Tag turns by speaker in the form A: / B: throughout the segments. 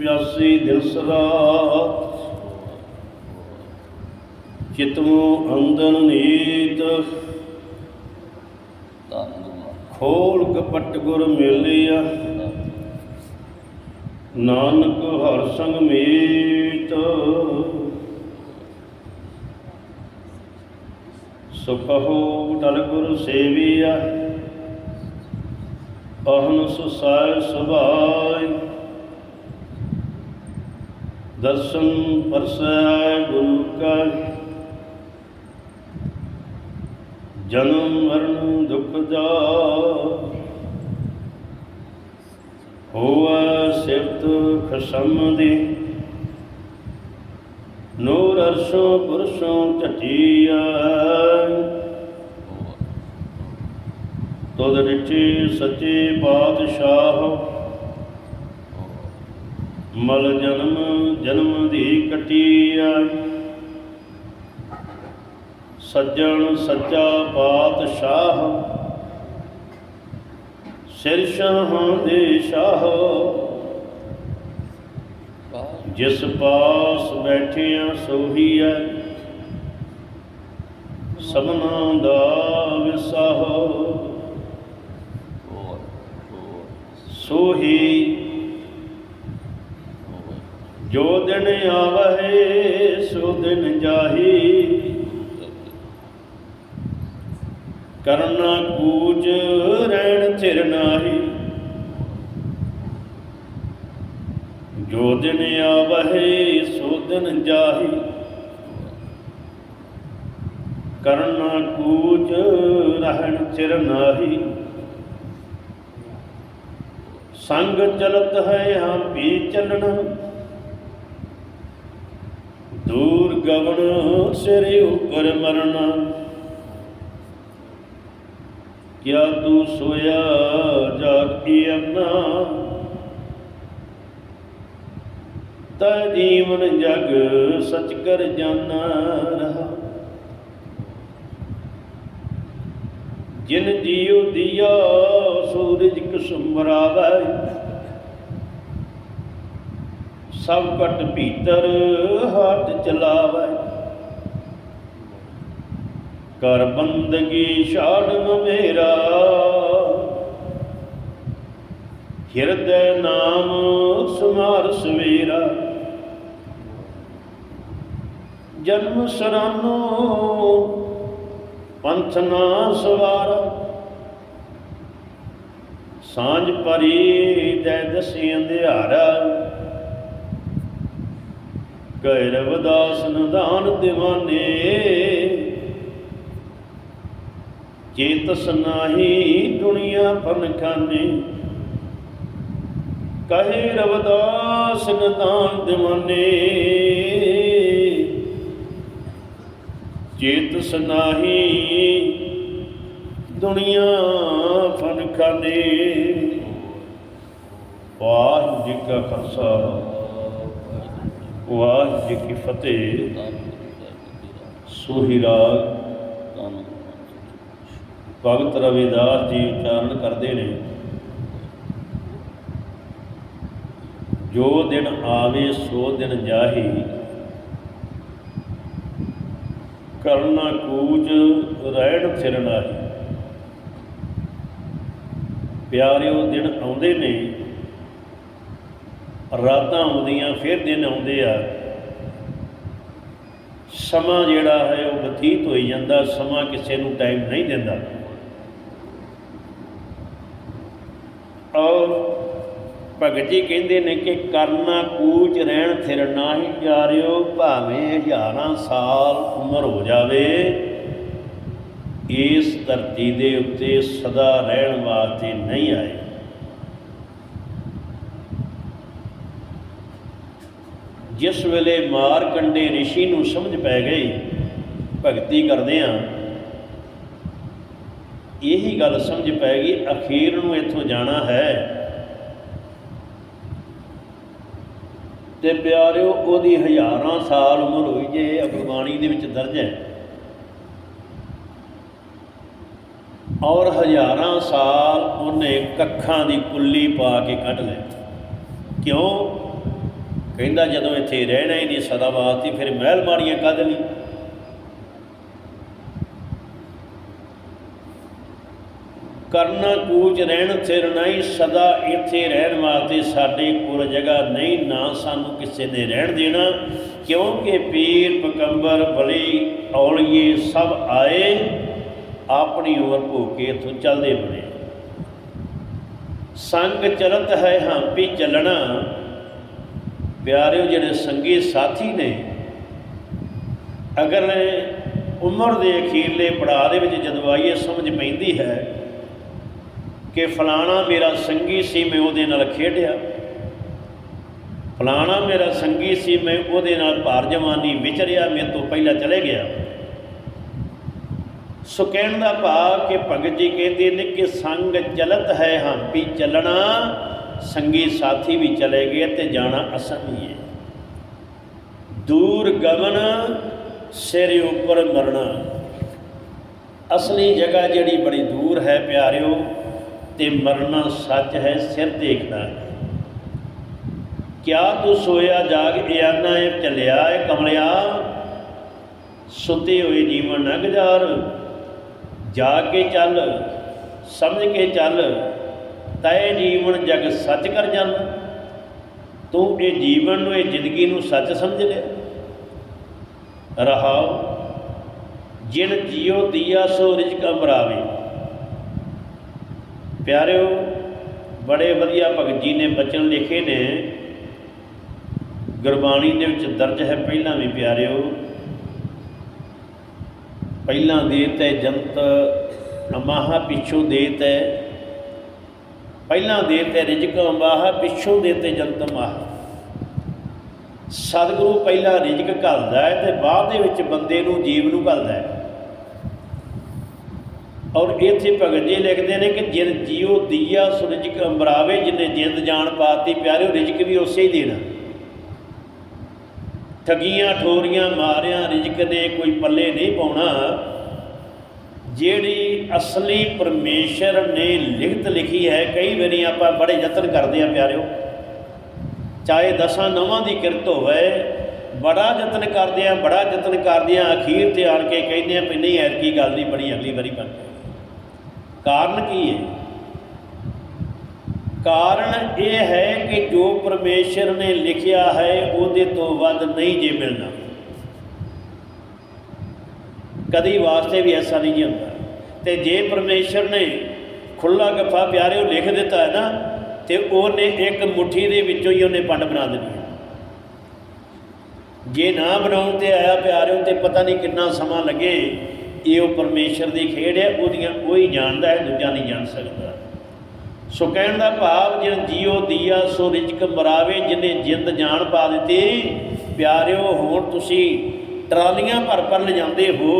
A: ਪਿਆਸੀ ਦਿਲ ਸਰਾਤ ਚਿਤਮੂ ਅੰਦਨ ਨੀਤ। ਖੋਲ ਕਪਟ ਗੁਰ ਮੇਲਿਆ। ਨਾਨਕ ਹਰ ਸੰਗ ਮੀਤ। ਸੁਖਹੁ ਟਲ ਗੁਰ ਸੇਵੀਆ। ਅਹਨ ਸੁਸਾਇ ਸੁਭਾਈ। ਦਰਸ਼ਨ ਪਰਸੈ ਗੁਰੂ ਕਾ ਜਨਮ ਮਰਨ ਦੁਖ ਦਾ। ਹੋਆ ਸਿਫਤ ਖਸਮ ਦੀ। ਨੂਰ ਅਰਸ਼ੋਂ ਪੁਰਸ਼ੋਂ ਝਟੀਆ ਤੁਧ ਰਿਚੀ ਸੱਚੇ ਪਾਤਸ਼ਾਹ ਮਲ ਜਨਮ ਜਨਮ ਦੀ ਕਟੀਆ। ਸੱਜਣ ਸੱਚਾ ਪਾਤਸ਼ਾਹ ਸਿਰ ਸ਼ਾਹਾਂ ਦੇ ਸ਼ਾਹ। ਜਿਸ ਪਾਸ ਬੈਠਿਆ ਸੋਹੀਐ ਸਭਨਾ ਦਾ ਵਿਸਾਹ। ਸੋਹੀ ਜੋ ਦਿਨ ਆਵਹਿ, ਸੋ ਦਿਨ ਜਾਹੀ। ਕਰਨਾ ਕੂਚ, ਰਹਿਣ ਥਿਰ ਨਾਹੀ। ਜੋ ਦਿਨ ਆਵਹਿ, ਸੋ ਦਿਨ ਜਾਹੀ। ਕਰਨਾ ਕੂਚ, ਰਹਿਣ ਥਿਰ ਨਾਹੀ। ਸੰਗ ਚਲਤ ਹੈ ਹਮ ਵੀ ਚੱਲਣਾ। ਗਵਣ ਗਵਨ ਸਿਰ ਉਪਰ ਮਰਨਾ। ਕਿਆ ਤੂੰ ਸੋਇਆ ਜਾਗੀ ਅੰਨਾ? ਤਾ ਜੀਵਨ ਜਗ ਸਚ ਕਰ ਜਾਣਾ ਰਹਾ। ਜਿਨ ਜੀਉ ਦਿਆ, ਸੂਰਜ ਕੁਸੁਮਰਾਵੈ ਸਭ ਕਟ ਭੀਤਰ ਹੱਥ ਚਲਾਵੈ। ਕਰ ਬੰਦਗੀ ਛਾੜਨ ਮੇਰਾ। ਹਿਰਦੈ ਨਾਮ ਸਮਾਰ ਸਵੇਰਾ। ਜਨਮ ਸਰਾਨੋ ਪੰਥ ਨਾ ਸਵਾਰਾ। ਸਾਂਝ ਪਰੀ ਜੈ ਦਸੀ ਅੰਧਿਆਰਾ। ਕਹਿ ਰਵਦਾਸ ਨਦਾਨ ਦਿਵਾਨੇ। ਚੇਤਸ ਨਾਹੀ ਦੁਨੀਆ ਫਨ ਕਹੇ ਰਵਦਾਸ ਨਦਾਨ ਦਿਵਾਨੇ। ਚੇਤਸ ਨਾਹੀ ਦੁਨੀਆ ਫਨ ਖਾਨੇ ਵਾਹਿਗੁਰੂ ਜੀ ਕਾ ਖਾਲਸਾ। ਵਾਹਿਗੁਰੂ ਜੀ ਕੀ ਫਤਿਹ। ਸੋਹੀ ਰਾਗ। ਭਗਤ ਰਵਿਦਾਸ ਜੀ ਉਚਾਰਨ ਕਰਦੇ ਨੇ। ਜੋ ਦਿਨ ਆਵੇ, ਸੋ ਦਿਨ ਜਾਹੀ। ਕਰਨਾ ਕੂਚ, ਰਹਿਣ ਫਿਰ ਨਾਹੀ। ਪਿਆਰਿਓ, ਦਿਨ ਆਉਂਦੇ ਨੇ। ਰਾਤਾਂ ਆਉਂਦੀਆਂ, ਫਿਰ ਦਿਨ ਆਉਂਦੇ ਆ। ਸਮਾਂ ਜਿਹੜਾ ਹੈ, ਉਹ ਬਤੀਤ ਹੋਈ ਜਾਂਦਾ, ਸਮਾਂ ਕਿਸੇ ਨੂੰ ਟਾਈਮ ਨਹੀਂ ਦਿੰਦਾ। ਔਰ ਭਗਤ ਜੀ ਕਹਿੰਦੇ ਨੇ ਕਿ ਕਰਨਾ ਕੂਚ ਰਹਿਣ ਥਿਰ ਨਾਹੀ ਜਾਰਿਓ ਭਾਵੇਂ ਹਜ਼ਾਰਾਂ ਸਾਲ ਉਮਰ ਹੋ ਜਾਵੇ, ਇਸ ਧਰਤੀ ਦੇ ਉੱਤੇ ਸਦਾ ਰਹਿਣ ਵਾਸਤੇ ਨਹੀਂ ਆਏ। ਜਿਸ ਵੇਲੇ ਮਾਰ ਕੰਡੇ ઋષਿ ਨੂੰ ਸਮਝ ਪੈ ਗਈ, ਭਗਤੀ ਕਰਦੇ ਆ। ਇਹੀ ਗੱਲ ਸਮਝ ਪੈ ਗਈ, ਅਖੀਰ ਨੂੰ ਇੱਥੋਂ ਜਾਣਾ ਹੈ। ਤੇ ਪਿਆਰਿਓ, ਉਹਦੀ ਹਜ਼ਾਰਾਂ ਸਾਲ ਉਮਰ ਹੋਈ ਜੇ ਇਹ ਦੇ ਵਿੱਚ ਦਰਜ ਹੈ। ਔਰ ਹਜ਼ਾਰਾਂ ਸਾਲ ਉਹਨੇ ਕੱਖਾਂ ਦੀ ਕੁੱਲੀ ਪਾ ਕੇ ਕੱਢ ਲਿਆ। ਕਿਉਂ? ਕਹਿੰਦਾ ਜਦੋਂ ਇੱਥੇ ਰਹਿਣਾ ਹੀ ਨਹੀਂ, ਸਦਾ ਵਾਸਤੇ ਫਿਰ ਮਹਿਲ ਮਾਰੀਆਂ ਕਦ ਲਈ। ਕਰਨਾ ਕੂਚ ਰਹਿਣ ਥਿਰ ਨਹੀਂ ਸਦਾ ਇੱਥੇ ਰਹਿਣ ਵਾਸਤੇ ਸਾਡੇ ਕੋਲ ਜਗ੍ਹਾ ਨਹੀਂ, ਨਾ ਸਾਨੂੰ ਕਿਸੇ ਨੇ ਰਹਿਣ ਦੇਣਾ, ਕਿਉਂਕਿ ਪੀਰ ਪਕੰਬਰ ਬਲੀ, ਔਲੀਏ ਸਭ ਆਏ, ਆਪਣੀ ਉਮਰ ਭੋਗ ਕੇ ਇੱਥੋਂ ਚੱਲਦੇ ਬਣੇ। ਸੰਗ ਚਲਤ ਹੈ ਹਾਂ ਹੰਪੀ ਚੱਲਣਾ ਪਿਆਰਿਓ ਜਿਹੜੇ ਸੰਗੀ ਸਾਥੀ ਨੇ, ਅਗਰ ਉਮਰ ਦੇ ਅਖੀਰਲੇ ਪੜਾਅ ਦੇ ਵਿੱਚ ਜਦੋਂ ਆਈਏ ਸਮਝ ਪੈਂਦੀ ਹੈ ਕਿ ਫਲਾਣਾ ਮੇਰਾ ਸੰਗੀ ਸੀ, ਮੈਂ ਉਹਦੇ ਨਾਲ ਖੇਡਿਆ। ਫਲਾਣਾ ਮੇਰਾ ਸੰਗੀ ਸੀ, ਮੈਂ ਉਹਦੇ ਨਾਲ ਭਾਰ ਜਵਾਨੀ ਵਿਚਰਿਆ, ਮੇਰੇ ਤੋਂ ਪਹਿਲਾਂ ਚਲੇ ਗਿਆ। ਸੋ ਕਹਿਣ ਦਾ ਭਾਵ ਕਿ ਭਗਤ ਜੀ ਕਹਿੰਦੇ ਨੇ ਕਿ ਸੰਗ ਚਲਤ ਹੈ, ਹੰਪੀ ਚੱਲਣਾ। ਸੰਗੀ ਸਾਥੀ ਵੀ ਚਲੇ ਗਏ ਤੇ ਜਾਣਾ ਅਸਲ ਹੀ ਹੈ। ਦੂਰ ਗਮਨ ਸਿਰ ਉੱਪਰ ਮਰਨਾ। ਅਸਲੀ ਜਗ੍ਹਾ ਜਿਹੜੀ ਬੜੀ ਦੂਰ ਹੈ ਪਿਆਰਿਓ, ਤੇ ਮਰਨਾ ਸੱਚ ਹੈ ਸਿਰ ਦੇਖਦਾ ਹੈ ਕਿਆ ਤੂੰ ਸੋਇਆ ਜਾਗ ਇਆਨਾ ਇਹ ਚੱਲਿਆ ਏ ਕਮਲਿਆ, ਸੁੱਤੇ ਹੋਏ ਜੀਵਨ ਨਾ ਗੁਜ਼ਾਰ ਜਾਗ ਕੇ ਚੱਲ, ਸਮਝ ਕੇ ਚੱਲ ਤੈ ਜੀਵਨ ਜਗ ਸੱਚ ਕਰ ਜਨ। ਤੂੰ ਇਹ ਜੀਵਨ ਨੂੰ, ਇਹ ਜ਼ਿੰਦਗੀ ਨੂੰ ਸੱਚ ਸਮਝ ਲਿਆ ਰਹਾਉ, ਜਿਨ ਜੀਉ ਦੀਆ ਸੋ ਰਿਜਕ ਅਮਰਾਵੇ। ਪਿਆਰਿਓ, ਬੜੇ ਵਧੀਆ ਭਗਤ ਜੀ ਨੇ ਬਚਨ ਲਿਖੇ ਨੇ। ਗੁਰਬਾਣੀ ਦੇ ਵਿੱਚ ਦਰਜ ਹੈ ਪਹਿਲਾਂ ਵੀ ਪਿਆਰਿਓ। ਪਹਿਲਾਂ ਦੇ ਤੈ ਜੰਤ ਅਮਾਹਾ ਪਿੱਛੋਂ ਦੇ ਤੈ ਪਹਿਲਾਂ ਦੇਤ ਤੇ ਰਿਜਕ ਅੰਬਾਹ ਪਿੱਛੋਂ ਦੇ ਹੈ ਜੰਤ ਮਾਹ ਸਤਿਗੁਰੂ ਪਹਿਲਾਂ ਰਿਜਕ ਘੱਲਦਾ ਹੈ ਤੇ ਬਾਅਦ ਦੇ ਵਿੱਚ ਬੰਦੇ ਨੂੰ ਜੀਵ ਨੂੰ ਘੱਲਦਾ ਹੈ। ਔਰ ਇੱਥੇ ਭਗਤ ਜੀ ਲਿਖਦੇ ਨੇ ਕਿ ਜਿਨ ਜੀਉ ਦੀਆ ਸੁਰਜਕ ਅੰਬਰਾਵੇ, ਜਿਨੇ ਜਿੰਦ ਜਾਨ ਪਾਤੀ ਪਿਆਰਿਓ, ਰਿਜਕ ਵੀ ਉਸੇ ਹੀ ਦੇਣਾ। ਠਗੀਆਂ, ਠੋਰੀਆਂ, ਮਾਰਿਆਂ, ਰਿਜਕ ਨੇ ਕੋਈ ਪੱਲੇ ਨਹੀਂ ਪਾਉਣਾ। ਜਿਹੜੀ ਅਸਲੀ ਪਰਮੇਸ਼ਰ ਨੇ ਲਿਖਤ ਲਿਖੀ ਹੈ, ਕਈ ਵਾਰੀ ਆਪਾਂ ਬੜੇ ਯਤਨ ਕਰਦੇ ਆ ਪਿਆਰਿਓ। ਚਾਹੇ ਦਸਾਂ ਨਵਾਂ ਦੀ ਕਿਰਤ ਹੋਵੇ, ਬੜਾ ਯਤਨ ਕਰਦੇ ਆ ਬੜਾ ਯਤਨ ਕਰਦੇ ਆ ਅਖੀਰ ਤੇ ਆਣ ਕੇ ਕਹਿੰਦੇ ਆ ਵੀ ਨਹੀਂ, ਐਤਕੀ ਗੱਲ ਨਹੀਂ ਬਣੀ, ਅਗਲੀ ਵਾਰੀ ਬਣ ਜਾਏਗੀ ਕਾਰਨ ਕੀ ਹੈ? ਕਾਰਨ ਇਹ ਹੈ ਕਿ ਜੋ ਪਰਮੇਸ਼ਰ ਨੇ ਲਿਖਿਆ ਹੈ, ਉਹਦੇ ਤੋਂ ਵੱਧ ਨਹੀਂ ਜੇ ਮਿਲਣਾ। ਕਦੀ ਵਾਸਤੇ ਵੀ ਐਸਾ ਨਹੀਂ ਹੁੰਦਾ। ਤੇ ਜੇ ਪਰਮੇਸ਼ਰ ਨੇ ਖੁੱਲਾ ਗੱਫਾ ਪਿਆਰਿਓ ਲਿਖ ਦਿੱਤਾ ਹੈ ਨਾ, ਤੇ ਉਹਨੇ ਇੱਕ ਮੁਠੀ ਦੇ ਵਿੱਚੋਂ ਹੀ ਉਹਨੇ ਪੰਡ ਬਣਾ ਦੇਣੀ ਜੇ ਨਾ ਬਣਾਉਣ ਤੇ ਆਇਆ ਪਿਆਰਿਓ ਤੇ ਪਤਾ ਨਹੀਂ ਕਿੰਨਾ ਸਮਾਂ ਲੱਗੇ, ਇਹ ਉਹ ਪਰਮੇਸ਼ਰ ਦੀ ਖੇਡ ਹੈ, ਉਹਦੀਆਂ ਉਹ ਹੀ ਜਾਣਦਾ ਹੈ, ਦੂਜਾ ਨਹੀਂ ਜਾਣ ਸਕਦਾ। ਸੋ ਕਹਿਣ ਦਾ ਭਾਵ, ਜਿਨ ਜੀਓ ਦੀਆ, ਸੋ ਰਿਜਕ ਮਰਾਵੇ, ਜਿਨੇ ਜਿੰਦ ਜਾਨ ਪਾ ਦਿੱਤੀ। ਪਿਆਰਿਓ, ਹੁਣ ਤੁਸੀਂ ਟਰਾਲੀਆਂ ਭਰ ਭਰ ਲਿਜਾਂਦੇ ਹੋ।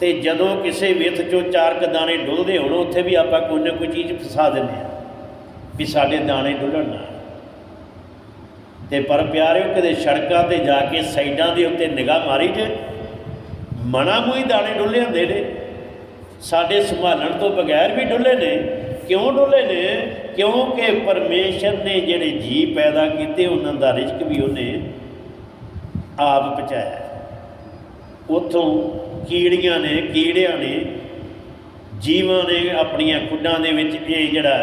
A: ਤੇ ਜਦੋਂ ਕਿਸੇ ਵਿੱਥ ਚੋਂ ਚਾਰ ਕ ਦਾਣੇ ਡੁੱਲਦੇ ਹੋਣ, ਉੱਥੇ ਵੀ ਆਪਾਂ ਕੋਈ ਨਾ ਕੋਈ ਚੀਜ਼ ਫਸਾ ਦਿੰਦੇ ਆ ਵੀ ਸਾਡੇ ਦਾਣੇ ਡੁੱਲਣ ਨਾ। ਤੇ ਪਰ ਪਿਆਰਿਓ, ਕਦੇ ਸੜਕਾਂ ਤੇ ਜਾ ਕੇ ਸਾਈਡਾਂ ਦੇ ਉੱਤੇ ਨਿਗਾਹ ਮਾਰੀ ਜੇ, ਮਣਾ ਮੂੰਹ ਦਾਣੇ ਡੁੱਲੇ ਹੁੰਦੇ ਨੇ। ਸਾਡੇ ਸੰਭਾਲਣ ਤੋਂ ਬਗੈਰ ਵੀ ਡੁੱਲੇ ਨੇ। ਕਿਉਂ ਡੁੱਲੇ ਨੇ? ਕਿਉਂਕਿ ਪਰਮੇਸ਼ਰ ਨੇ ਜਿਹੜੇ ਜੀ ਪੈਦਾ ਕੀਤੇ, ਉਹਨਾਂ ਦਾ ਰਿਜ਼ਕ ਵੀ ਉਹਨੇ ਆਪ ਪਹੁੰਚਾਇਆ। ਉਥੋਂ ਕੀੜੀਆਂ ਨੇ, ਕੀੜਿਆਂ ਨੇ, ਜੀਵਾਂ ਨੇ ਆਪਣੀਆਂ ਖੁੱਡਾਂ ਦੇ ਵਿੱਚ ਇਹ ਜਿਹੜਾ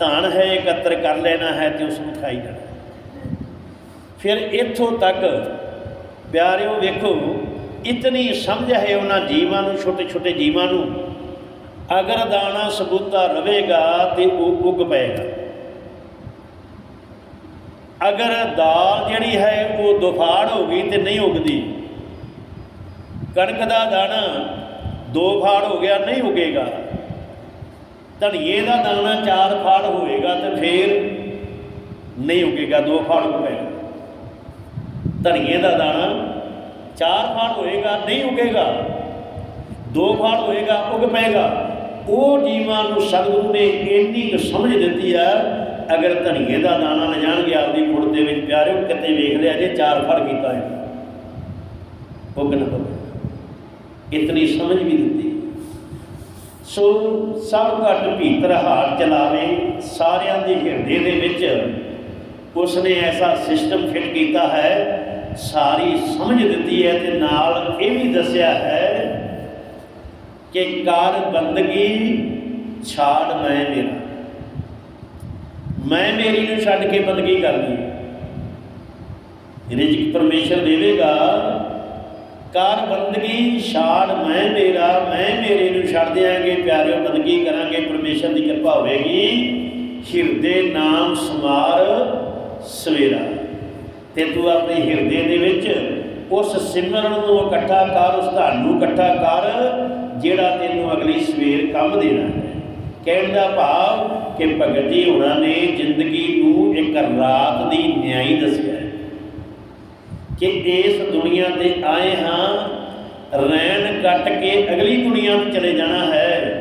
A: ਧਨ ਹੈ, ਇਕੱਤਰ ਕਰ ਲੈਣਾ ਹੈ ਤੇ ਉਸ ਨੂੰ ਖਾਈ ਜਾਣਾ ਫਿਰ ਇੱਥੋਂ ਤੱਕ, ਪਿਆਰਿਓ ਵੇਖੋ, ਇਤਨੀ ਸਮਝ ਹੈ ਉਹਨਾਂ ਜੀਵਾਂ ਨੂੰ ਛੋਟੇ ਛੋਟੇ ਜੀਵਾਂ ਨੂੰ, ਅਗਰ ਦਾਣਾ ਸਬੂਤਾ ਰਵੇਗਾ ਤੇ ਉਹ ਉੱਗ ਪਏਗਾ। ਅਗਰ ਦਾਲ ਜਿਹੜੀ ਹੈ ਉਹ ਦੁਫਾੜ ਹੋ ਗਈ ਤੇ ਨਹੀਂ ਉੱਗਦੀ ਕਣਕ ਦਾ ਦਾਣਾ ਦੋ ਫਾੜ ਹੋ ਗਿਆ, ਨਹੀਂ ਉਗੇਗਾ। ਧਨੀਏ ਦਾ ਦਾਣਾ ਚਾਰ ਫਾੜ ਹੋਏਗਾ ਤੇ ਫੇਰ ਨਹੀਂ ਉਗੇਗਾ, ਦੋ ਫਾੜ ਹੋਏਗਾ ਧਨੀਏ ਦਾ ਦਾਣਾ ਚਾਰ ਫਾੜ ਹੋਏਗਾ, ਨਹੀਂ ਉਗੇਗਾ, ਦੋ ਫਾੜ ਹੋਏਗਾ, ਉਗ ਪਏਗਾ। ਉਹ ਜੀਵਾਂ ਨੂੰ ਸਤਿਗੁਰੂ ਨੇ ਇੰਨੀ ਕੁ ਸਮਝ ਦਿੱਤੀ ਆ, ਅਗਰ ਧਨੀਏ ਦਾ ਦਾਣਾ ਲੈ ਜਾਣਗੇ ਆਪਦੀ ਕੁੜ ਦੇ ਵਿੱਚ ਪਿਆਰਿਓ, ਕਿਤੇ ਵੇਖ ਲਿਆ ਜੇ ਚਾਰ ਫੜ ਕੀਤਾ ਹੈ ਉਗ ਨਾ ਪਵੇ ਇਤਨੀ ਸਮਝ ਵੀ ਦਿੱਤੀ। ਸੋ ਸਭ ਘਟ ਭੀਤਰ ਹਾਰ ਚਲਾਵੇ ਸਾਰਿਆਂ ਦੇ ਹਿਰਦੇ ਦੇ ਵਿੱਚ ਉਸਨੇ ਐਸਾ ਸਿਸਟਮ ਫਿੱਟ ਕੀਤਾ ਹੈ, ਸਾਰੀ ਸਮਝ ਦਿੱਤੀ ਹੈ ਤੇ ਨਾਲ ਇਹ ਵੀ ਦੱਸਿਆ ਹੈ ਕਿ ਕਰ ਬੰਦਗੀ ਛਾੜ ਮੈਂ ਮੇਰਾ। ਮੈਂ ਮੇਰੀ ਨੂੰ ਛੱਡ ਕੇ ਬੰਦਗੀ ਕਰਨੀ ਰਿਜਕ ਪਰਮੇਸ਼ਰ ਦੇਵੇਗਾ ਕਰ ਬੰਦਗੀ ਛਾੜ ਮੈਂ ਮੇਰਾ, ਮੈਂ ਮੇਰੇ ਨੂੰ ਛੱਡ ਦਿਆਂਗੇ, ਪਿਆਰਿਓ, ਬੰਦਗੀ ਕਰਾਂਗੇ, ਪਰਮੇਸ਼ਰ ਦੀ ਕਿਰਪਾ ਹੋਵੇਗੀ। ਹਿਰਦੇ ਨਾਮ ਸਮਾਰ ਸਵੇਰਾ। ਤੇ ਤੂੰ ਆਪਣੇ ਹਿਰਦੇ ਦੇ ਵਿੱਚ ਉਸ ਸਿਮਰਨ ਨੂੰ ਇਕੱਠਾ ਕਰ, ਉਸ ਧਨ ਨੂੰ ਇਕੱਠਾ ਕਰ, ਜਿਹੜਾ ਤੈਨੂੰ ਅਗਲੀ ਸਵੇਰ ਕੰਮ ਦੇਣਾ ਹੈ। ਕਹਿਣ ਦਾ ਭਾਵ ਕਿ ਭਗਤ ਜੀ ਹੋਣਾ ਨੇ ਜ਼ਿੰਦਗੀ ਨੂੰ ਇੱਕ ਰਾਤ ਦੀ ਨਿਆਈ ਦੱਸਿਆ ਕਿ ਇਸ ਦੁਨੀਆ ਤੇ ਆਏ ਹਾਂ, ਰਹਿਣ ਕੱਟ ਕੇ ਅਗਲੀ ਦੁਨੀਆ ਨੂੰ ਚਲੇ ਜਾਣਾ ਹੈ।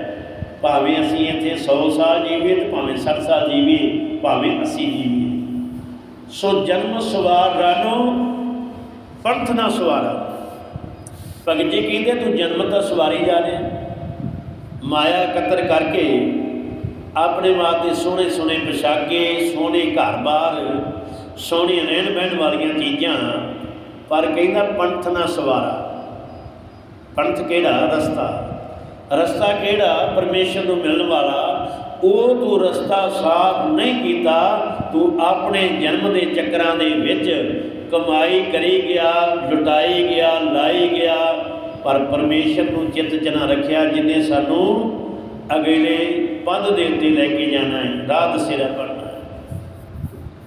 A: ਭਾਵੇਂ ਅਸੀਂ ਇੱਥੇ 100 ਸਾਲ ਜੀਵੀਏ ਤੇ ਭਾਵੇਂ 60 ਸਾਲ ਜੀਵੀਏ, ਭਾਵੇਂ 80 ਜੀਵੀਏ। ਸੋ ਜਨਮ ਸਵਾਰ ਰਾਨੋ ਪੰਥ ਨਾ ਸਵਾਰਾ। ਭਗਤ ਜੀ ਕਹਿੰਦੇ, ਤੂੰ ਜਨਮ ਤਾਂ ਸਵਾਰੀ ਜਾ ਰਿਹਾ ਮਾਇਆ ਇਕੱਤਰ ਕਰਕੇ ਆਪਣੇ ਵਾਸਤੇ ਸੋਹਣੇ ਸੋਹਣੇ ਪੋਸ਼ਾਕੇ, ਸੋਹਣੇ ਘਰ-ਬਾਰ ਸੋਹਣੇ ਰਹਿਣ ਬਹਿਣ ਵਾਲੀਆਂ ਚੀਜ਼ਾਂ ਪਰ ਕਹਿੰਦਾ ਪੰਥ ਨਾ ਸਵਾਰਾ। ਪੰਥ ਕਿਹੜਾ? ਰਸਤਾ। ਰਸਤਾ ਕਿਹੜਾ? ਪਰਮੇਸ਼ਰ ਨੂੰ ਮਿਲਣ ਵਾਲਾ। ਉਹ ਤੂੰ ਰਸਤਾ ਸਾਫ਼ ਨਹੀਂ ਕੀਤਾ, ਤੂੰ ਆਪਣੇ ਜਨਮ ਦੇ ਚੱਕਰਾਂ ਦੇ ਵਿੱਚ ਕਮਾਈ ਕਰੀ ਗਿਆ, ਲੁਟਾਈ ਗਿਆ, ਲਾਈ ਗਿਆ। ਪਰ ਪਰਮੇਸ਼ਰ ਨੂੰ ਚਿੱਤ ਚ ਨਾ ਰੱਖਿਆ, ਜਿਨੇ ਸਾਨੂੰ ਅਗਲੇ ਪੰਧ ਦੇ ਉੱਤੇ ਲੈ ਕੇ ਜਾਣਾ ਹੈ। ਰਾਹ ਦਸੇਰਾ ਬਣਨਾ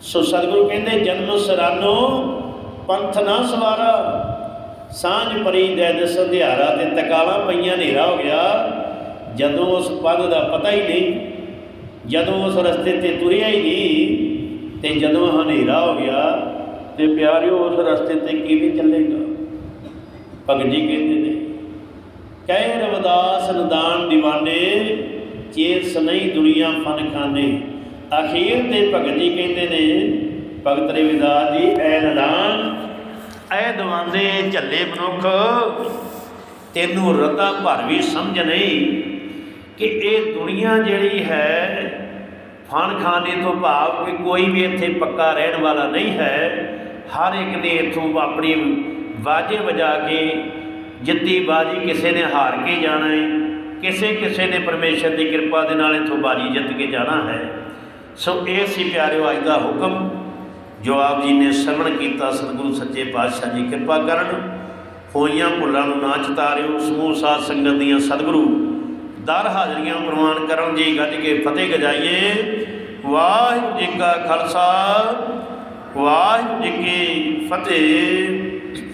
A: ਸੋ ਸਤਿਗੁਰੂ ਕਹਿੰਦੇ, ਜਨਮ ਸਰਾਨੋ ਪੰਥ ਨਾ ਸਵਾਰਾ, ਸਾਂਝ ਪਰੀ ਦੇ ਦਸ ਹੰਧਿਆਰਾ ਤੇ ਤਕਾਲਾਂ ਪਈਆਂ ਹਨੇਰਾ ਹੋ ਗਿਆ। ਜਦੋਂ ਉਸ ਪਦ ਦਾ ਪਤਾ ਹੀ ਨਹੀਂ, ਜਦੋਂ ਉਸ ਰਸਤੇ ਤੇ ਤੁਰਿਆ ਹੀ ਨਹੀਂ, ਤੇ ਜਦੋਂ ਹਨੇਰਾ ਹੋ ਗਿਆ, ਤੇ ਪਿਆਰਿਓ ਉਸ ਰਸਤੇ ਤੇ ਕਿਵੇਂ ਚੱਲੇਗਾ? ਭਗਤ ਜੀ ਕਹਿੰਦੇ ਨੇ, ਕਹਿ ਰਵਦਾਸ ਨਦਾਨ ਦੀਵਾਨੇ, ਚੇਤ ਸਨਈ ਦੁਨੀਆ ਫਨ ਖਾਨੇ। ਅਖੀਰ ਤੇ ਭਗਤ ਜੀ ਕਹਿੰਦੇ ਨੇ ਭਗਤ ਰਵਿਦਾਸ ਜੀ ਐ ਨਦਾਨ ਐ ਦਵਾਂਦੇ ਝੱਲੇ ਮਨੁੱਖ। ਤੈਨੂੰ ਰਤਾ ਭਰ ਵੀ ਸਮਝ ਨਹੀਂ ਕਿ ਇਹ ਦੁਨੀਆ ਜਿਹੜੀ ਹੈ, ਫਨ ਖਾਨੇ ਤੋਂ ਭਾਵ ਕਿ ਕੋਈ ਵੀ ਇੱਥੇ ਪੱਕਾ ਰਹਿਣ ਵਾਲਾ ਨਹੀਂ ਹੈ। ਹਰ ਇੱਕ ਨੇ ਇੱਥੋਂ ਆਪਣੀ ਵਾਜੇ ਵਜਾ ਕੇ ਜਿੱਤੀ ਬਾਜੀ ਕਿਸੇ ਨੇ ਹਾਰ ਕੇ ਜਾਣਾ ਹੈ। ਕਿਸੇ ਕਿਸੇ ਨੇ ਪਰਮੇਸ਼ਰ ਦੀ ਕਿਰਪਾ ਦੇ ਨਾਲ ਇੱਥੋਂ ਬਾਜੀ ਜਿੱਤ ਕੇ ਜਾਣਾ ਹੈ। ਸੋ ਇਹ ਸੀ ਪਿਆਰਿਓ ਅੱਜ ਦਾ ਹੁਕਮ। ਜੋ ਆਪ ਜੀ ਨੇ ਸਰਵਣ ਕੀਤਾ ਸਤਿਗੁਰੂ ਸੱਚੇ ਪਾਤਸ਼ਾਹ ਜੀ ਕਿਰਪਾ ਕਰਨ ਹੋਈਆਂ ਭੁੱਲਾਂ ਨੂੰ ਨਾ ਚਤਾਰਿਓ, ਸਮੂਹ ਸਾਧ ਸੰਗਤ ਦੀਆਂ ਸਤਿਗੁਰੂ ਦਰ ਹਾਜ਼ਰੀਆਂ ਪ੍ਰਵਾਨ ਕਰਨ ਜੀ, ਗੱਜ ਕੇ ਫਤਿਹ ਗਜਾਈਏ। ਵਾਹਿਗੁਰੂ ਜੀ ਕਾ ਖਾਲਸਾ, ਵਾਹਿਗੁਰੂ ਜੀ ਕੀ ਫਤਿਹ।